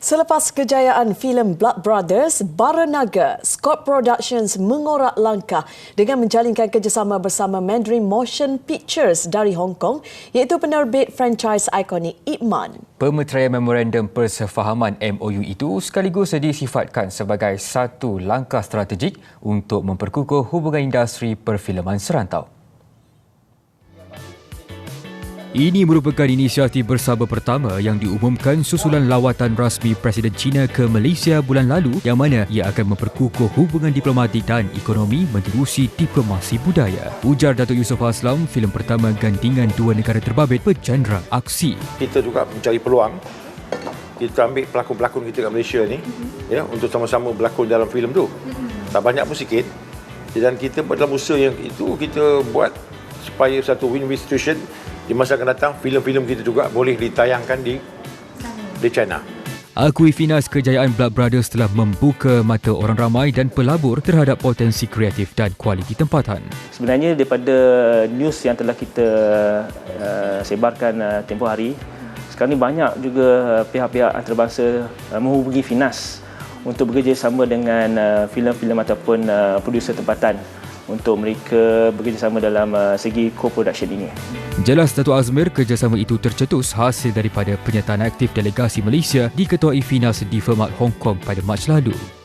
Selepas kejayaan filem Blood Brothers, Baranaga, Scott Productions mengorak langkah dengan menjalinkan kerjasama bersama Mandarin Motion Pictures dari Hong Kong iaitu penerbit franchise ikonik Ip Man. Pemeteraian Memorandum Persefahaman MOU itu sekaligus disifatkan sebagai satu langkah strategik untuk memperkukuh hubungan industri perfilman serantau. Ini merupakan inisiatif bersama pertama yang diumumkan susulan lawatan rasmi Presiden China ke Malaysia bulan lalu yang mana ia akan memperkukuh hubungan diplomatik dan ekonomi menerusi diplomasi budaya. Ujar Datuk Yusof Aslam, filem pertama gandingan dua negara terbabit berjandra aksi. Kita juga mencari peluang kita ambil pelakon-pelakon kita kat Malaysia ni ya untuk sama-sama berlakon dalam filem tu. Tak banyak pun sikit. Dan kita dalam usaha yang itu kita buat supaya satu win-win situation di masa akan datang filem-filem kita juga boleh ditayangkan di di China. Akui Finas kejayaan Blood Brothers telah membuka mata orang ramai dan pelabur terhadap potensi kreatif dan kualiti tempatan. Sebenarnya daripada news yang telah kita uh, sebarkan uh, tempoh hari, sekarang ini banyak juga uh, pihak-pihak antarabangsa uh, menghubungi Finas untuk bekerjasama dengan uh, filem-filem ataupun uh, produser tempatan untuk mereka bekerjasama dalam uh, segi co-production ini. Jelas Datuk Azmir, kerjasama itu tercetus hasil daripada penyertaan aktif delegasi Malaysia diketuai Finas di Fermat Hong Kong pada Mac lalu.